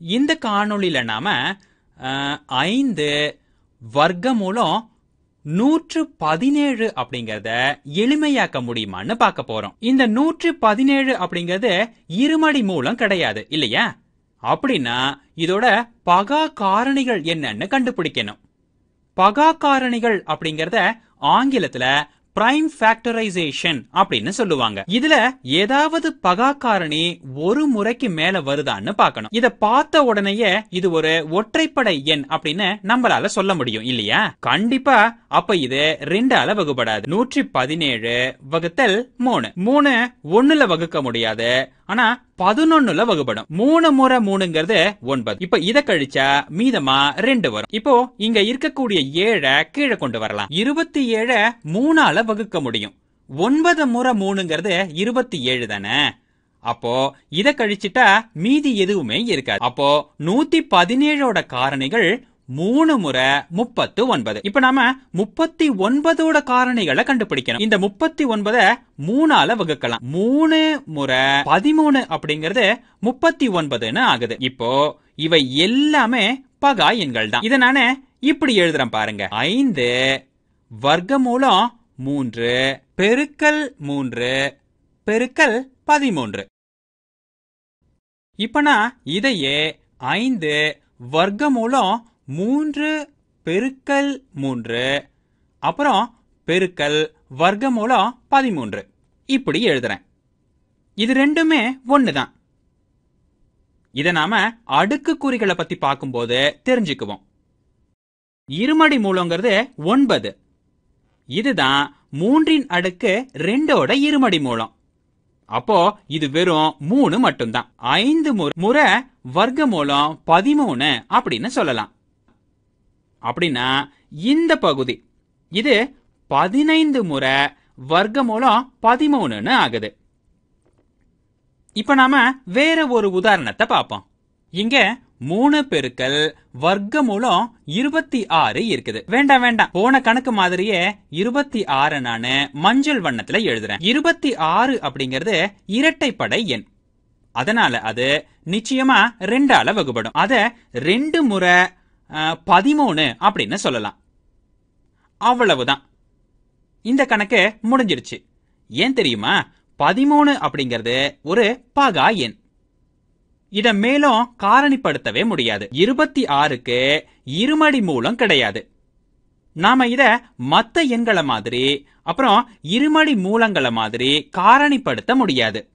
இந்த காணொளியில நாம ஐந்து வர்க்கமூலம் நூற்று பதினேழு அப்படிங்கறத எளிமையாக்க முடியுமான்னு பார்க்க போறோம். இந்த நூற்று பதினேழு அப்படிங்கறது இருமடி மூலம் கிடையாது இல்லையா? அப்படின்னா இதோட பகா காரணிகள் என்னன்னு கண்டுபிடிக்கணும். பகா காரணிகள் அப்படிங்கறத ஆங்கிலத்துல பிரைம் ஃபேக்டரைசேஷன் அப்படின்னு சொல்லுவாங்க. இதுல ஏதாவது பகா காரணி ஒரு முறைக்கு மேல வருதான்னு பார்க்கணும். இத பார்த்த உடனேயே இது ஒரு ஒற்றைப்படை எண் அப்படின்னு நம்மளால சொல்ல முடியும் இல்லையா? கண்டிப்பா அப்ப இது ரெண்டால வகுப்படாது நூற்றி பதினேழு வகுத்தல் மூணு. மூணு ஒண்ணுல வகுக்க முடியாது. ஆனா பதினொன்னுல வகுபடும். மூணு முறை மூணுங்கிறது ஒன்பது. இப்ப இத கழிச்சா மீதமா ரெண்டு வரும். இப்போ இங்க இருக்கக்கூடிய ஏழை கீழே கொண்டு வரலாம். இருபத்தி ஏழ மூணால வகுக்க முடியும். ஒன்பது முறை மூணுங்கிறது இருபத்தி ஏழு தானே? அப்போ இத கழிச்சிட்டா மீதி எதுவுமே இருக்காது. அப்போ நூத்தி பதினேழோட காரணிகள் மூணு முறை முப்பத்து ஒன்பது. இப்ப நாம முப்பத்தி ஒன்பதோட காரணிகளை கண்டுபிடிக்கணும். இந்த முப்பத்தி ஒன்பத மூணால வகுக்கலாம். மூணு முறை பதிமூணு அப்படிங்கறது முப்பத்தி ஒன்பதுன்னு ஆகுது. இப்போ இவை எல்லாமே பகா எண்கள் தான் இத நானே இப்படி எழுதுறேன் பாருங்க. ஐந்து வர்க்கமூலம் மூன்று பெருக்கல் மூன்று பெருக்கல் பதிமூன்று. இப்ப நான் இதையே ஐந்து வர்க்கமூலம் மூன்று பெருக்கல் மூன்று அப்புறம் பெருக்கல் வர்க்கமூலம் பதிமூன்று. இப்படி எழுதுறேன். இது ரெண்டுமே ஒன்னு தான் இதை நாம அடுக்கு குறிகளை பத்தி பார்க்கும்போது தெரிஞ்சுக்குவோம். இருமடி மூலங்கிறது ஒன்பது. இதுதான் மூன்றின் அடுக்கு ரெண்டோட இருமடி மூலம். அப்போ இது வெறும் மூணு மட்டும்தான். ஐந்து முறை வர்க்க மூலம் பதிமூணு அப்படின்னு சொல்லலாம். அப்படின்னா இந்த பகுதி. இது பதினைந்து முறை வர்க்க மூலம் பதிமூணுன்னு ஆகுது. இப்ப நாம வேற ஒரு உதாரணத்தை பார்ப்போம். இங்க மூணு பெருக்கல் வர்க்க மூலம் இருபத்தி ஆறு இருக்குது. வேண்டாம் வேண்டாம். போன கணக்கு மாதிரியே இருபத்தி ஆறு நானு மஞ்சள் வண்ணத்துல எழுதுறேன். இருபத்தி ஆறு அப்படிங்கறது இரட்டைப்படை எண். அதனால அது நிச்சயமா ரெண்டால வகுப்படும் அத ரெண்டு முறை பதிமூணு அப்படின்னு சொல்லலாம். அவ்வளவுதான். இந்த கணக்கு முடிஞ்சிருச்சு ஏன் தெரியுமா? பதிமூணு அப்படிங்கிறது ஒரு பகா எண். இத மேலும் காரணிப்படுத்தவே முடியாது. இருபத்தி ஆறுக்கு இருமடி மூலம் கிடையாது. நாம இத மத்த எண்களை மாதிரி அப்புறம் இருமடி மூலங்களை மாதிரி காரணிப்படுத்த முடியாது.